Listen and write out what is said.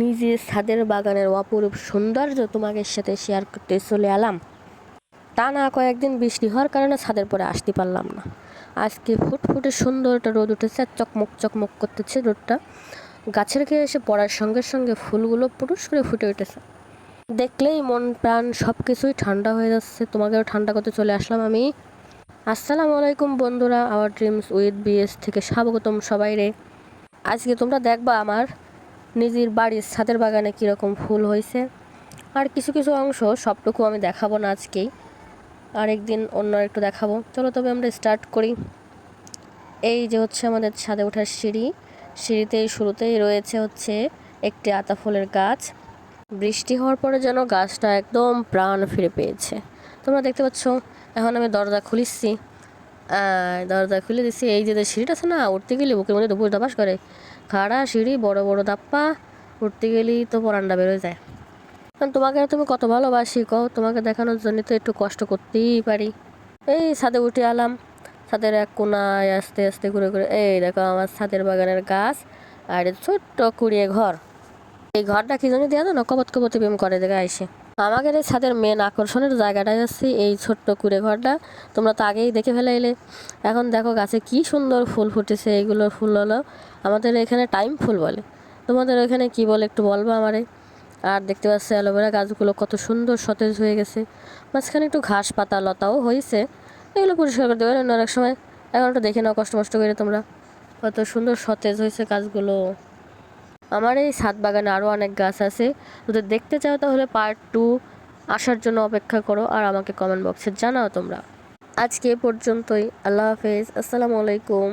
নিজের ছাদের বাগানের অপরূপ সৌন্দর্য তোমাদের সাথে শেয়ার করতে চলে এলাম। তা না, কয়েকদিন বৃষ্টি হওয়ার কারণে ছাদের পরে আসতে পারলাম না। আজকে ফুটফুটে সুন্দর একটা রোদ উঠেছে আর চকমক চকমক করতেছে রোদটা। গাছের খেয়ে এসে পড়ার সঙ্গে সঙ্গে ফুলগুলো পুরুষ করে ফুটে উঠেছে। দেখলেই মন প্রাণ সব কিছুই ঠান্ডা হয়ে যাচ্ছে। তোমাকেও ঠান্ডা করতে চলে আসলাম আমি। আসসালামু আলাইকুম বন্ধুরা, আওয়ার ড্রিমস উইথ বিএস থেকে স্বাগতম সবাই রে আজকে তোমরা দেখবা আমার নিজের বাড়ির ছাদের বাগানে কীরকম ফুল হয়েছে। আর কিছু কিছু অংশ সবটুকু আমি দেখাবো না আজকেই। আরেকদিন অন্য একটু দেখাবো। চলো তবে আমরা স্টার্ট করি। এই যে হচ্ছে আমাদের ছাদে ওঠার সিঁড়ি। সিঁড়িতেই শুরুতেই রয়েছে হচ্ছে একটি আতা ফুলের গাছ। বৃষ্টি হওয়ার পরে যেন গাছটা একদম প্রাণ ফিরে পেয়েছে। তোমরা দেখতে পাচ্ছ, এখন আমি দরজা খুলিচ্ছি দরজা খুলে দিচ্ছি এই যে সিঁড়িটা আছে না, উঠতে গেলে বুকের মধ্যে দুপুর দাবাস করে। খাড়া সিঁড়ি, বড় বড় দাপ্পা, উঠতে গেলেই তো পরান্ডা বেরোয় যায়। কারণ তোমাকে তুমি কত ভালোবাসি কও? তোমাকে দেখানোর জন্য তো একটু কষ্ট করতেই পারি। এই ছাদে উঠে আলাম ছাদের এক কোনায় আস্তে আস্তে ঘুরে ঘুরে, এই দেখো আমার ছাদের বাগানের গাছ আর ছোট্ট কুড়িয়ে ঘর। এই ঘরটা কি জন্য দেওয়া না? কবত কবত প্রেম করে, দেখে আইসে। আমাদের এই ছাদের মেন আকর্ষণের জায়গাটাই হচ্ছে এই ছোট্ট কুড়ে ঘরটা। তোমরা তো আগেই দেখে ফেলাইলে। এখন দেখো গাছে কি সুন্দর ফুল ফুটেছে এইগুলো ফুল হলো আমাদের এখানে টাইম ফুল বলে। তোমাদের এখানে কি বলে একটু বলব আমারে? আর দেখতে পাচ্ছি অ্যালোভেরা গাছগুলো কত সুন্দর সতেজ হয়ে গেছে। মাঝখানে একটু ঘাস পাতা লতাও হয়েছে। এগুলো পরিষ্কার করে দেবে অনেক সময়। এখন একটু দেখে নাও কষ্ট মষ্ট করে তোমরা। কত সুন্দর সতেজ হয়েছে গাছগুলো। আমার এই ছাদ বাগানে আরও অনেক গাছ আছে। যদি দেখতে চাও তাহলে পার্ট টু আসার জন্য অপেক্ষা করো আর আমাকে কমেন্ট বক্সে জানাও তোমরা। আজকে এ পর্যন্তই। আল্লাহ হাফেজ। আসসালামু আলাইকুম।